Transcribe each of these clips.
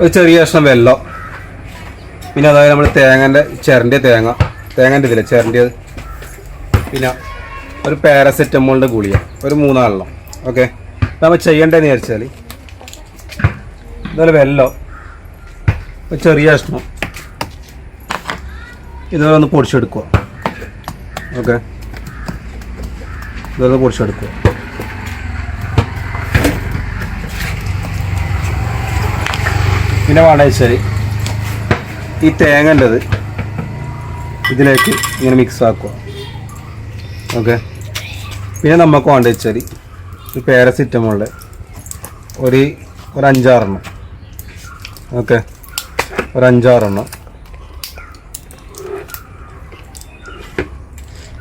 ഒരു ചെറിയ കഷ്ണം വെള്ളം. പിന്നെ അതായത് നമ്മൾ തേങ്ങന്റെ ചിരണ്ടിയ തേങ്ങ. തേങ്ങന്റെ ഇതില്ല ചിരണ്ടിയത്. പിന്നെ ഒരു പാരസെറ്റമോളിന്റെ ഗുളിക. ഒരു മൂന്നാളെണ്ണം ഓക്കെ? നമ്മൾ ചെയ്യേണ്ടതെന്ന് വിചാരിച്ചാൽ ഇതുപോലെ വെള്ളം. ഒരു ചെറിയ കഷ്ണം. ഇതുപോലെ ഒന്ന് പൊടിച്ചെടുക്കുക. ഓക്കെ? ഇതുപോലെ പൊടിച്ചെടുക്കുക. പിന്നെ വേണ്ടത് വെച്ചാൽ ഈ തേങ്ങന്റെത് ഇതിലേക്ക് ഇങ്ങനെ മിക്സ് ആക്കുക. ഓക്കെ പിന്നെ നമുക്ക് വേണ്ട വെച്ചാൽ ഈ പാരസിറ്റമോളിന്റെ ഒരു ഒരു അഞ്ചാറെണ്ണം. ഓക്കെ ഒരു അഞ്ചാറെണ്ണം.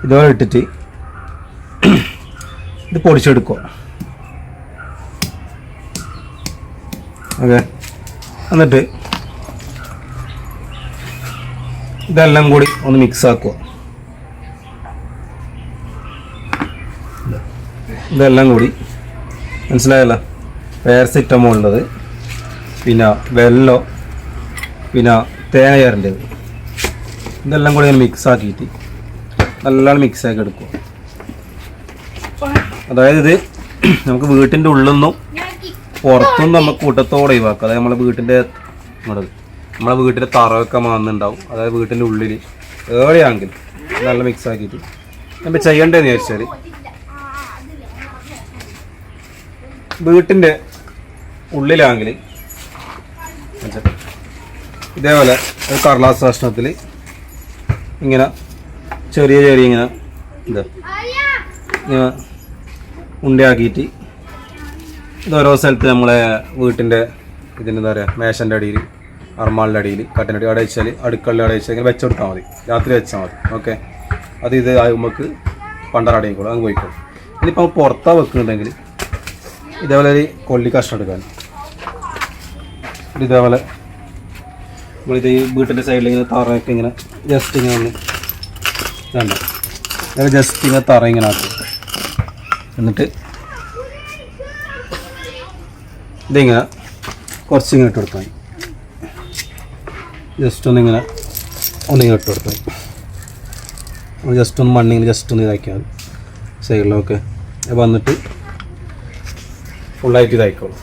ഇതുപോലെ ഇട്ടിട്ട് ഇത് പൊടിച്ചെടുക്കുക. ഓക്കെ എന്നിട്ട് ഇതെല്ലാം കൂടി ഒന്ന് മിക്സ് ആക്കുക. ഇതെല്ലാം കൂടി. മനസ്സിലായല്ലോ? പാരസിറ്റമോൾ ഉള്ളത് പിന്നെ വെല്ലോ പിന്നെ തേങ്ങ ഇതെല്ലാം കൂടി ഞാൻ മിക്സ് ആക്കിയിട്ട് നല്ലോണം മിക്സ് ആക്കി എടുക്കുക. അതായത് ഇത് നമുക്ക് വീട്ടിന്റെ ഉള്ളിൽ നിന്നും പുറത്തുനിന്ന് നമുക്ക് കൂട്ടത്തോടെ ഒഴിവാക്കാം. അതായത് നമ്മളെ വീട്ടിന്റെ നമ്മളെ വീട്ടിലെ തറവൊക്കെ മാന്നുണ്ടാവും. അതായത് വീട്ടിന്റെ ഉള്ളിൽ ഏഴയാണെങ്കിൽ നല്ല മിക്സ് ആക്കിയിട്ട് നമ്മൾ ചെയ്യേണ്ടതെന്ന് ചോദിച്ചാൽ വീട്ടിന്റെ ഉള്ളിലാണെങ്കിൽ ഇതേപോലെ ഒരു കടലാസ് കഷ്ണത്തിൽ ഇങ്ങനെ ചെറിയ ചെറിയ ഇങ്ങനെ എന്താ ഉണ്ടയാക്കിയിട്ട് ഓരോ സ്ഥലത്ത് നമ്മളെ വീട്ടിന്റെ ഇതിന്റെ എന്താ പറയുക മേശന്റെ അടിയിൽ അർമാളിന്റെ അടിയിൽ കട്ടിനടി അവിടെ വെച്ചാൽ അടുക്കളയുടെ അവിടെ വെച്ചാൽ മതി. രാത്രി വെച്ചാൽ മതി. ഓക്കെ? അത് ഇത് നമുക്ക് പണ്ടറടയിക്കോളും അങ്ങ് പോയിക്കോളും. ഇനിയിപ്പോൾ പുറത്താണ് വെക്കുന്നുണ്ടെങ്കിൽ ഇതേപോലെ ഒരു കൊള്ളി കഷ്ണം എടുക്കാൻ ഇത് ഇതേപോലെ നമ്മളിത് ഈ വീട്ടിന്റെ സൈഡിൽ ഇങ്ങനെ തറയൊക്കെ ഇങ്ങനെ ജസ്റ്റ് ഇങ്ങനെ ഒന്ന് വേണ്ട ജസ്റ്റ് ഇങ്ങനെ തറ ഇങ്ങനെ ആക്കും. എന്നിട്ട് ഇതിങ്ങനെ കുറച്ച് ഇങ്ങനെ ഇട്ട് കൊടുത്താൽ ജസ്റ്റ് ഒന്നിങ്ങനെ ഒന്നിങ്ങനെ ഇട്ട് കൊടുത്താൽ ജസ്റ്റ് ഒന്ന് മണ്ണിങ്ങനെ ജസ്റ്റ് ഒന്ന് ഇതാക്കിയാൽ മതി. സൈഡിലൊക്കെ വന്നിട്ട് ഫുള്ളായിട്ട് ഇതായിക്കോളും.